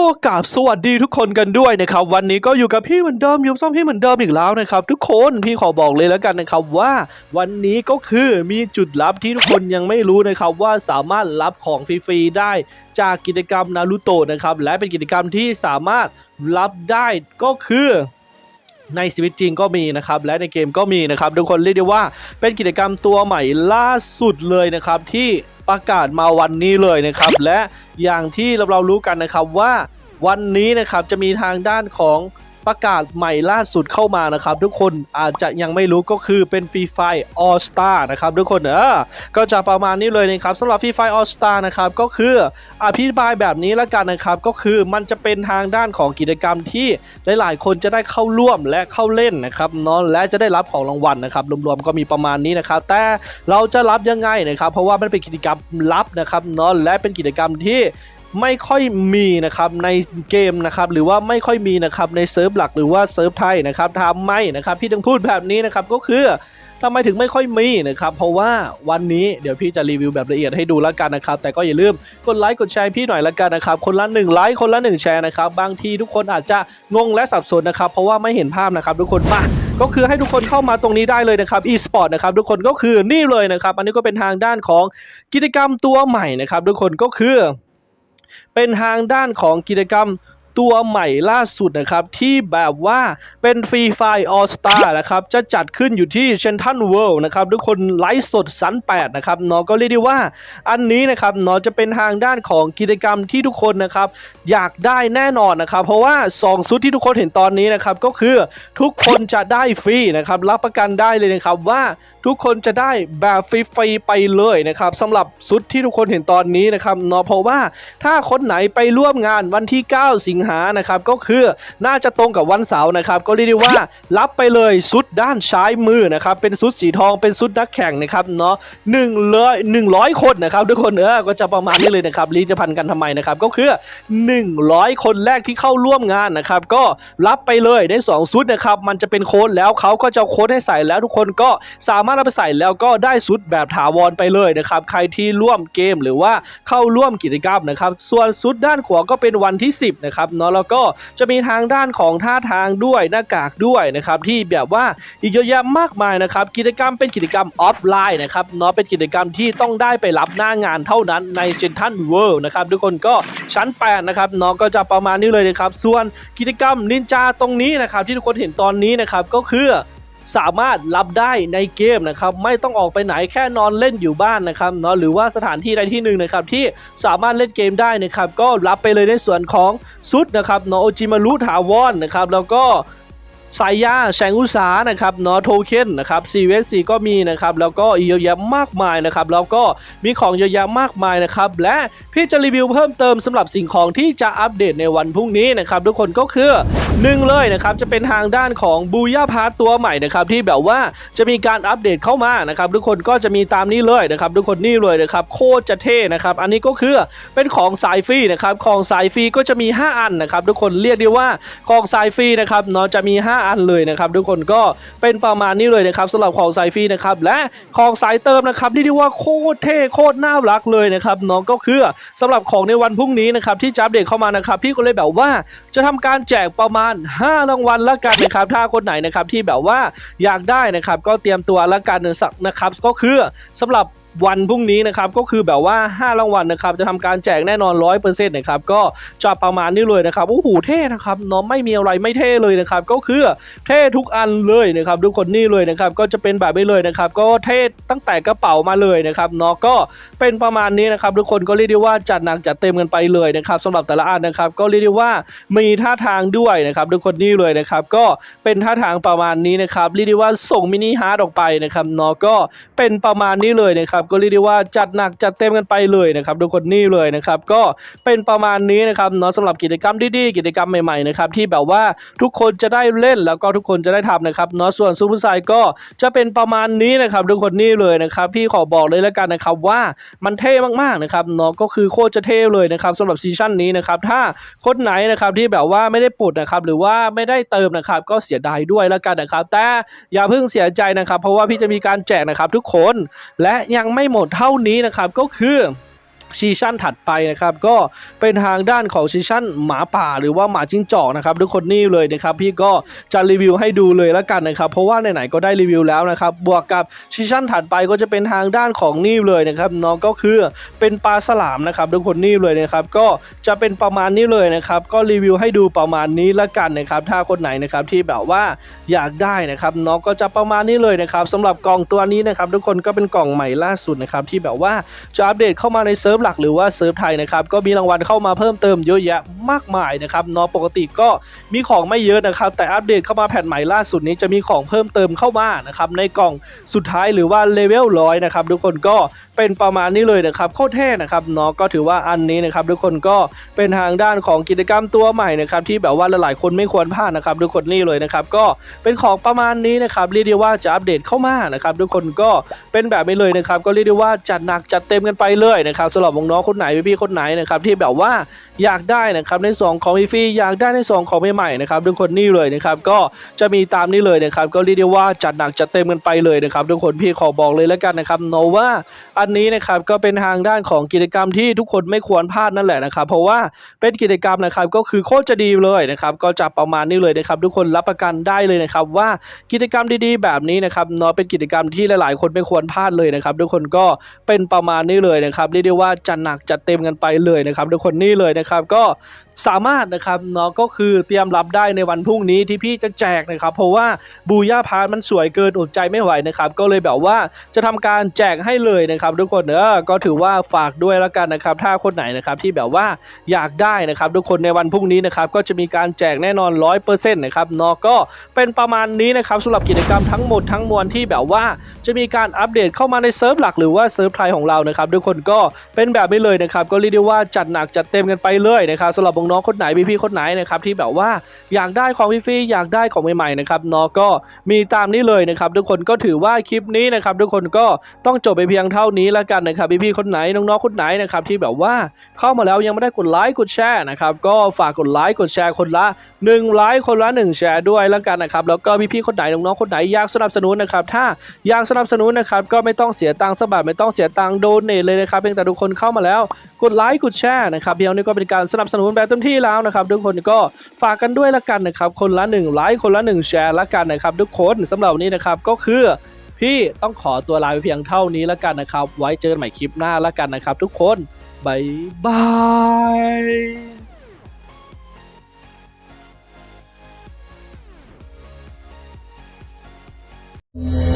ก็กราบสวัสดีทุกคนกันด้วยนะครับ วันนี้ก็อยู่กับพี่เหมือนเดิมยู่ซ่อมพี่เหมือนเดิมอีกแล้วนะครับ ทุกคนพี่ขอบอกเลยแล้วกันนะครับว่าวันนี้ก็คือมีจุดลับที่ทุกคนยังไม่รู้นะครับว่าสามารถรับของฟรีๆได้จากกิจกรรมนารูโตะนะครับและเป็นกิจกรรมที่สามารถรับได้ก็คือในชีวิตจริงก็มีนะครับและในเกมก็มีนะครับทุกคนเรียกได้ว่าเป็นกิจกรรมตัวใหม่ล่าสุดเลยนะครับที่ ประกาศมาวันนี้เลยนะครับ และอย่างที่เราเรารู้กันนะครับว่าวันนี้นะครับจะมีทางด้านของ ประกาศใหม่ล่าสุดเข้ามานะครับ ทุกคนอาจจะยังไม่รู้ก็คือเป็นฟรีไฟ All Star นะครับทุกคนเออก็จะประมาณนี้เลยนะครับสำหรับฟรีไฟ All Star นะครับก็คืออธิบายแบบนี้แล้วกันนะครับ ก็คือมันจะเป็นทางด้านของกิจกรรมที่หลายๆ คนจะได้เข้าร่วมและเข้าเล่นนะครับเนาะและจะได้รับของรางวัลนะครับรวมๆก็มีประมาณนี้นะครับ แต่เราจะรับยังไงนะครับ เพราะว่ามันเป็นกิจกรรมลับนะครับเนาะและเป็นกิจกรรมที่ ไม่ค่อยมีนะครับในเกมนะครับหรือว่าไม่ค่อยมีนะครับในเซิร์ฟหลักหรือว่าเซิร์ฟไทยนะครับทำไมนะครับพี่ต้องพูดแบบนี้นะครับก็คือทำไมถึงไม่ค่อยมีนะครับเพราะว่าวันนี้เดี๋ยวพี่จะรีวิวแบบละเอียดให้ดูแล้วกันนะครับ แต่ก็อย่าลืมกดไลค์กดแชร์พี่หน่อยละกันนะครับคนละ1ไลค์คนละ 1 แชร์นะครับบางทีทุกคนอาจจะงงและสับสนนะครับเพราะว่าไม่เห็นภาพนะครับทุกคนมาก็คือให้ทุกคนเข้ามาตรงนี้ได้เลยนะครับ e-sport นะครับทุกคนก็คือนี่เลยนะครับ อันนี้ก็เป็นทางด้านของกิจกรรมตัวใหม่นะครับทุกคนก็คือ เป็นทางด้านของกิจกรรม ตัวใหม่ล่าสุดนะครับ ที่แบบว่าเป็นฟรีไฟออสตานะครับ จะจัดขึ้นอยู่ที่เชนทันเวิลด์นะครับทุกคนไลฟ์สดสัน8นะครับเนาะก็เรียกได้ว่าอันนี้นะครับเนาะจะเป็นทางด้านของกิจกรรมที่ทุกคนนะครับ อยากได้แน่นอนนะครับ เพราะว่า 2 ชุดที่ทุกคนเห็นตอนนี้นะครับ ก็คือทุกคนจะได้ฟรีนะครับ รับประกันได้เลยนะครับว่าทุกคนจะได้แบบฟรีๆไปเลยนะครับสำหรับชุดที่ทุกคนเห็นตอนนี้นะครับเนาะเพราะว่าถ้าคนไหนไปร่วมงานวันที่ 9 สิงหานะครับก็คือน่าจะตรงกับวันเสาร์นะครับก็เรียกได้ว่ารับไปเลยชุดด้านซ้ายมือนะครับเป็นชุดสีทองเป็นชุดนักแข่งนะครับเนาะหนึ่งเลยหนึ่งร้อยคนนะครับทุกคนเออก็จะประมาณนี้เลยนะครับลีจะพันกันทำไมนะครับก็คือ 100 คนแรกที่เข้าร่วมงานนะครับก็รับไปเลยได้2ชุดนะครับมันจะเป็นโค้ดแล้วเขาก็จะโค้ดให้ใส่แล้วทุกคนก็สามารถเอาไปใส่แล้วก็ได้ชุดแบบถาวรไปเลยนะครับใครที่ร่วมเกมหรือว่าเข้าร่วมกิจกรรมนะครับส่วนชุดด้านขวาก็เป็นวันที่ 10นะครับเนาะแล้วก็จะมีทางด้านของท่าทางด้วยหน้ากากด้วยนะครับที่แบบว่าอีกเยอะแยะมากมายนะครับกิจกรรมเป็นกิจกรรมออฟไลน์นะครับเนาะเป็นกิจกรรมที่ต้องได้ไปรับหน้างานเท่านั้นในเซนทันเวิลด์นะครับทุกคนก็ชั้น8นะครับเนาะก็จะประมาณนี้เลยนะครับส่วนกิจกรรมนินจาตรงนี้นะครับที่ทุกคนเห็นตอนนี้นะครับก็คือ สามารถรับได้ในเกมนะครับไม่ต้องออกไปไหนแค่นอนเล่นอยู่บ้านนะครับเนาะหรือว่าสถานที่ใดที่หนึ่งนะครับที่สามารถเล่นเกมได้นะครับก็รับไปเลยในส่วนของซุดนะครับเนาะโอจิมารุถาวรนะครับแล้วก็ สายยาแสงอุตสานะครับเนาะโทเค็นนะครับซีเวสก็มีนะครับแล้วก็อีเยอะแยะมากมายนะครับแล้วก็มีของเยอะแยะมากมายนะครับและพี่จะรีวิวเพิ่มเติมสำหรับสิ่งของที่จะอัปเดตในวันพรุ่งนี้นะครับทุกคนก็คือหนึ่งเลยนะครับจะเป็นทางด้านของบูย่าพาร์ตตัวใหม่นะครับที่แบบว่าจะมีการอัปเดตเข้ามานะครับทุกคนก็จะมีตามนี้เลยนะครับทุกคนนี่เลยนะครับโคตรจะเท่นะครับอันนี้ก็คือเป็นของสายฟรีนะครับของสายฟรีก็จะมี 5 อันนะครับทุกคนเรียกได้ว่าของสายฟรีนะครับเนาะจะมี 5อันเลยนะครับทุกคนก็เป็นประมาณนี้เลยนะครับสำหรับของสายฟรีนะครับและของสายเติมนะครับที่เรียกว่าโคตรเท่โคตรน่ารักเลยนะครับเนาะก็คือสำหรับของในวันพรุ่งนี้นะครับที่จะอัปเดตเข้ามานะครับพี่ก็เลยแบบว่าจะทำการแจกประมาณ 5 รางวัลละกันนะครับถ้าคนไหนนะครับที่แบบว่าอยากได้นะครับก็เตรียมตัวละกันสักนะครับก็คือสำหรับ วันพรุ่งนี้นะครับก็คือแบบว่า 5 รางวัลนะครับจะทำการแจกแน่นอน 100%นะครับก็จะประมาณนี้เลยนะครับโอ้โหเท่นะครับเนาะไม่มีอะไรไม่เท่เลยนะครับก็คือเท่ทุกอันเลยนะครับทุกคนนี่เลยนะครับก็จะเป็นแบบนี้เลยนะครับก็เท่ตั้งแต่กระเป๋ามาเลยนะครับเนาะก็เป็นประมาณนี้นะครับทุกคนก็เรียกได้ว่าจัดหนักจัดเต็มกันไปเลยนะครับสำหรับแต่ละอันนะครับก็เรียกได้ว่ามีท่าทางด้วยนะครับทุกคนนี่เลยนะครับก็เป็นท่าทางประมาณนี้นะครับเรียกได้ว่าส่งมินิฮาร์ดออกไปนะครับเนาะก็เป็นประมาณนี้เลยนะครับก็เรียกได้ว่าจัดหนักจัดเต็มกันไปเลยนะครับทุกคนนี่เลยนะครับก็เป็นประมาณนี้นะครับเนาะสำหรับกิจกรรมดีๆกิจกรรมใหม่ๆนะครับที่แบบว่าทุกคนจะได้เล่นแล้วก็ทุกคนจะได้ทำนะครับเนาะส่วนซูเปอร์ไซก็จะเป็นประมาณนี้นะครับทุกคนนี่เลยนะครับพี่ขอบอกเลยแล้วกันนะครับว่ามันเท่มากๆนะครับเนาะก็คือโคตรจะเท่เลยนะครับสำหรับซีซั่นนี้นะครับถ้าคนไหนนะครับที่แบบว่าไม่ได้ปุดนะครับหรือว่าไม่ได้เติมนะครับก็เสียดายด้วยแล้วกันนะครับแต่อย่าเพิ่งเสียใจนะครับ เพราะว่าพี่จะมีการแจกนะครับทุกคนและยังไม่หมดเท่านี้นะครับก็คือ ซีชั่นถัดไปนะครับก็เป็นทางด้านของซีชั่นหมาป่าหรือว่าหมาจิ้งจอกนะครับทุกคนนี่เลยนะครับพี่ก็จะรีวิวให้ดูเลยแล้วกันนะครับเพราะว่าไหนๆก็ได้รีวิวแล้วนะครับบวกกับซีชั่นถัดไปก็จะเป็นทางด้านของนี่เลยนะครับน้องก็คือเป็นปลาสลามนะครับทุกคนนี่เลยนะครับก็จะเป็นประมาณนี้เลยนะครับก็รีวิวให้ดูประมาณนี้แล้วกันนะครับถ้าคนไหนนะครับที่แบบว่าอยากได้นะครับน้องก็จะประมาณนี้เลยนะครับสำหรับกล่องตัวนี้นะครับทุกคนก็เป็นกล่องใหม่ล่าสุดนะครับที่แบบว่าจะอัปเดตเข้ามาในเซิร์ฟหลักหรือว่าเซิร์ฟไทยนะครับก็มีรางวัลเข้ามาเพิ่มเติมเยอะแยะ มากมายนะครับเนาะปกติก็มีของไม่เยอะนะครับ แต่อัปเดตเข้ามาแผ่นใหม่ล่าสุดนี้จะมีของเพิ่มเติมเข้ามานะครับในกล่องสุดท้ายหรือว่าเลเวลร้อยนะครับทุกคนก็เป็นประมาณนี้เลยนะครับโคตรเท่นะครับเนาะก็ถือว่าอันนี้นะครับทุกคนก็เป็นทางด้านของกิจกรรมตัวใหม่นะครับที่แบบว่าหลายๆคนไม่ควรพลาดนะครับทุกคนนี่เลยนะครับก็เป็นของประมาณนี้นะครับเรียกได้ว่าจะอัปเดตเข้ามานะครับทุกคนก็เป็นแบบนี้เลยนะครับก็เรียกได้ว่าจัดหนักจัดเต็มกันไปเลยนะครับสำหรับน้องๆคนไหนพี่ๆคนไหนนะครับที่แบบว่า อยากได้นะครับในส่วนของฟรีๆอยากได้ในส่วนของใหม่ๆนะครับทุกคนนี่เลยนะครับก็จะมีตามนี้เลยนะครับก็เรียกได้ว่าจัดหนักจัดเต็มกันไปเลยนะครับทุกคนพี่ขอบอกเลยแล้วกันนะครับโนว่าอันนี้นะครับก็เป็นทางด้านของกิจกรรมที่ทุกคนไม่ควรพลาดนั่นแหละนะครับ เพราะว่าเป็นกิจกรรมนะครับก็คือโคตรจะดีเลยนะครับก็จะประมาณนี้เลยนะครับ ทุกคนรับประกันได้เลยนะครับ ว่ากิจกรรมดีๆ แบบนี้นะครับเนาะเป็นกิจกรรมที่หลายๆ คนไม่ควรพลาดเลยนะครับ ทุกคนก็เป็นประมาณนี้เลยนะครับเรียกได้ว่าจัดหนักจัดเต็มกันไปเลยนะครับ ทุกคนนี่เลยนะครับครับก็สามารถนะครับเนาะก็คือเตรียมรับได้ในวันพรุ่งนี้ที่พี่จะแจกนะครับ เพราะว่าบูย่าพาร์ทมันสวยเกินอดใจไม่ไหวนะครับ ก็เลยแบบว่าจะทำการแจกให้เลยนะครับทุกคนเออก็ถือว่าฝากด้วยแล้วกันนะครับ ถ้าคนไหนนะครับที่แบบว่าอยากได้นะครับ ทุกคนในวันพรุ่งนี้นะครับก็จะมีการแจกแน่นอนร้อยเปอร์เซ็นต์นะครับเนาะก็เป็นประมาณนี้นะครับสำหรับกิจกรรมทั้งหมดทั้งมวลที่แบบว่าจะมีการอัปเดตเข้ามาในเซิร์ฟหลักหรือว่าเซิร์ฟไทยของเรานะครับทุกคนก็เป็นแบบนี้เลยนะครับก็เรียกได้ว่าจัดหนักจัดเต็มกันไปเลยนะครับสำหรับน้องๆคนไหนพี่ๆคนไหนนะครับที่แบบว่าอยากได้ของฟรีๆอยากได้ของใหม่ๆนะครับเนาะก็มีตามนี้เลยนะครับทุกคนก็ถือว่าคลิปนี้นะครับทุกคนก็ต้องจบไปเพียงเท่านี้แล้วกันนะครับพี่ๆคนไหนน้องๆคนไหนนะครับที่แบบว่าเข้ามาแล้วยังไม่ได้กดไลค์กดแชร์นะครับก็ฝากกดไลค์กดแชร์คนละ1ไลค์คนละ1แชร์ด้วยแล้วกันนะครับแล้วก็พี่ๆคนไหนน้องๆคนไหนอยากสนับสนุนนะครับถ้าอยากสนับสนุนนะครับก็ไม่ต้องเสียตังค์สบาทไม่ต้องเสียตังค์โดเนทเลยนะครับเพียงแต่ทุกคนเข้ามาแล้ว กดไลค์กดแชร์นะครับเพียงนี้ก็เป็นการสนับสนุนแบบเต็มที่แล้วนะครับ ทุกคนก็ฝากกันด้วยละกันนะครับคนละ1ไลค์คนละ1แชร์ละกันนะครับทุกคนสำหรับนี้นะครับก็คือพี่ต้องขอตัวลาไปเพียงเท่านี้ละกันนะครับ ไว้เจอกันใหม่คลิปหน้าละกันนะครับ ทุกคนบายบาย